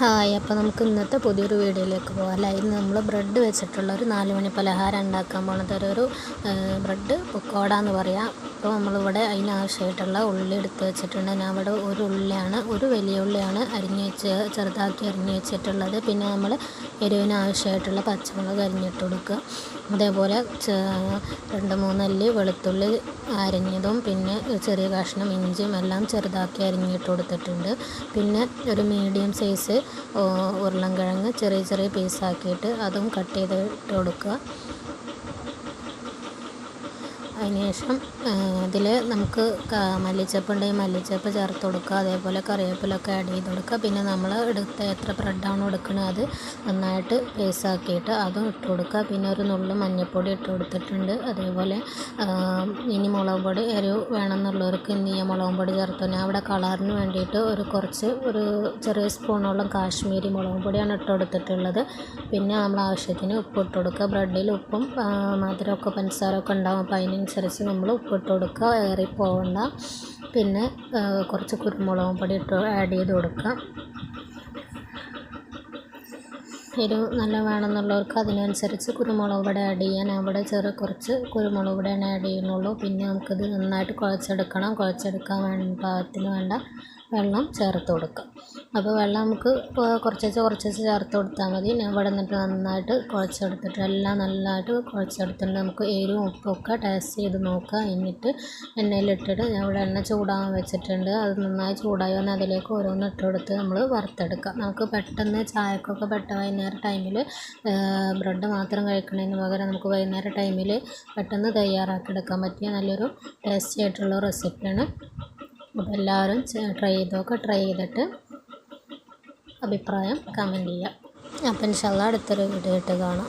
Hi അപ്പോൾ നമുക്ക് ഇന്നത്തെ പുതിയൊരു വീഡിയോയിലേക്ക് പോകാം. അല്ല ഇന്ന് നമ്മൾ ബ്രെഡ് വെച്ചിട്ടുള്ള ഒരു നാല് മണി പലഹാരം ഉണ്ടാക്കാൻ പോണത്. ഒരു ബ്രെഡ് പൊക്കോട എന്ന് പറയാം. അപ്പോൾ നമ്മളിവിടെ അതിനാവശ്യമായിട്ടുള്ള ഉള്ളി എടുത്ത് വെച്ചിട്ടുണ്ട്. ഞാൻ ഇവിടെ ഒരു ഉള്ളിയാണ് ഒരു വലിയ ഉള്ളിയാണ് അരിഞ്ഞ് വെച്ച് ചെറുതാക്കി അരിഞ്ഞ് വെച്ചിട്ടുള്ളത്. പിന്നെ നമ്മൾ എരിവിന് ആവശ്യമായിട്ടുള്ള പച്ചമുളക് അരിഞ്ഞിട്ട് കൊടുക്കുക. അതേപോലെ രണ്ട് മൂന്നല്ലി വെളുത്തുള്ളി അരിഞ്ഞതും പിന്നെ ചെറിയ കഷ്ണം ഇഞ്ചിയും എല്ലാം ചെറുതാക്കി അരിഞ്ഞിട്ട് കൊടുത്തിട്ടുണ്ട്. പിന്നെ ഒരു മീഡിയം സൈസ് ഉരുളൻകിഴങ്ങ് ചെറിയ ചെറിയ പീസാക്കിയിട്ട് അതും കട്ട് ചെയ്തിട്ട് കൊടുക്കുക. അതിനുശേഷം അതിൽ നമുക്ക് മല്ലിച്ചപ്പ് ഉണ്ടെങ്കിൽ മല്ലിച്ചപ്പ് ചേർത്ത് കൊടുക്കുക. അതേപോലെ കറിവേപ്പിലൊക്കെ ആഡ് ചെയ്ത് കൊടുക്കുക. പിന്നെ നമ്മൾ എടുത്ത എത്ര ബ്രെഡാണോ എടുക്കുന്നത് അത് നന്നായിട്ട് പേസാക്കിയിട്ട് അതും ഇട്ട് കൊടുക്കുക. പിന്നെ ഒരു നുള്ളു മഞ്ഞൾപ്പൊടി ഇട്ട് കൊടുത്തിട്ടുണ്ട്. അതേപോലെ ഇനി മുളക് പൊടി എരിവ് വേണമെന്നുള്ളവർക്ക് ഇനി മുളക് പൊടി ചേർത്ത് ഞാൻ അവിടെ കളറിന് വേണ്ടിയിട്ട് ഒരു കുറച്ച് ഒരു ചെറിയ സ്പൂണോളം കാശ്മീരി മുളക് പൊടിയാണ് ഇട്ട് കൊടുത്തിട്ടുള്ളത്. പിന്നെ നമ്മൾ ആവശ്യത്തിന് ഉപ്പ് ഇട്ട് കൊടുക്കുക. ബ്രെഡിൽ ഉപ്പും മധുരമൊക്കെ പഞ്ചസാരമൊക്കെ ഉണ്ടാകും അപ്പോൾ അതിന് അതിനനുസരിച്ച് നമ്മൾ ഉപ്പിട്ട് കൊടുക്കുക ഏറി പോവണ്ട പിന്നെ കുറച്ച് കുരുമുളകും പൊടി ഇട്ട് ആഡ് ചെയ്ത് കൊടുക്കുക. എരിവ് നല്ല വേണമെന്നുള്ളവർക്ക് അതിനനുസരിച്ച് കുരുമുളക് പൊടി ആഡ് ചെയ്യാൻ അവിടെ ചെറു കുറച്ച് കുരുമുളക് പൊടിയാണ് ആഡ് ചെയ്യുന്നുള്ളൂ. പിന്നെ നമുക്കിത് നന്നായിട്ട് കുഴച്ചെടുക്കണം. കുഴച്ചെടുക്കാൻ വേണ്ട പാകത്തിന് വേണ്ട വെള്ളം ചേർത്ത് കൊടുക്കുക. അപ്പോൾ വെള്ളം നമുക്ക് കുറച്ചേച്ച് കുറച്ചേച്ച് ചേർത്ത് കൊടുത്താൽ മതി. ഞാൻ ഇവിടെ നിന്നിട്ട് നന്നായിട്ട് കുഴച്ചെടുത്തിട്ട് എല്ലാം നല്ലതായിട്ട് കുഴച്ചെടുത്തിട്ട് നമുക്ക് എരിവും ഉപ്പൊക്കെ ടേസ്റ്റ് ചെയ്ത് നോക്കുക. എന്നിട്ട് എണ്ണയിലിട്ടിട്ട് ഞാൻ ഇവിടെ എണ്ണ ചൂടാകാൻ വെച്ചിട്ടുണ്ട്. അത് നന്നായി ചൂടായി വന്ന് അതിലേക്ക് ഓരോന്ന് ഇട്ട് കൊടുത്ത് നമ്മൾ വറുത്തെടുക്കുക. നമുക്ക് പെട്ടെന്ന് ചായക്കൊക്കെ പെട്ട വൈകുന്നേരം ടൈമിൽ ബ്രെഡ് മാത്രം കഴിക്കുന്നതിന് പകരം നമുക്ക് വൈകുന്നേരം ടൈമിൽ പെട്ടെന്ന് തയ്യാറാക്കി എടുക്കാൻ പറ്റിയ നല്ലൊരു ടേസ്റ്റി ആയിട്ടുള്ള റെസിപ്പിയാണ് അപ്പോൾ എല്ലാവരും ട്രൈ ചെയ്തൊക്കെ ട്രൈ ചെയ്തിട്ട് അഭിപ്രായം കമന്റ് ചെയ്യുക അപ്പം ഇൻഷാല്ല അടുത്തൊരു വീഡിയോ ആയിട്ട് കാണാം.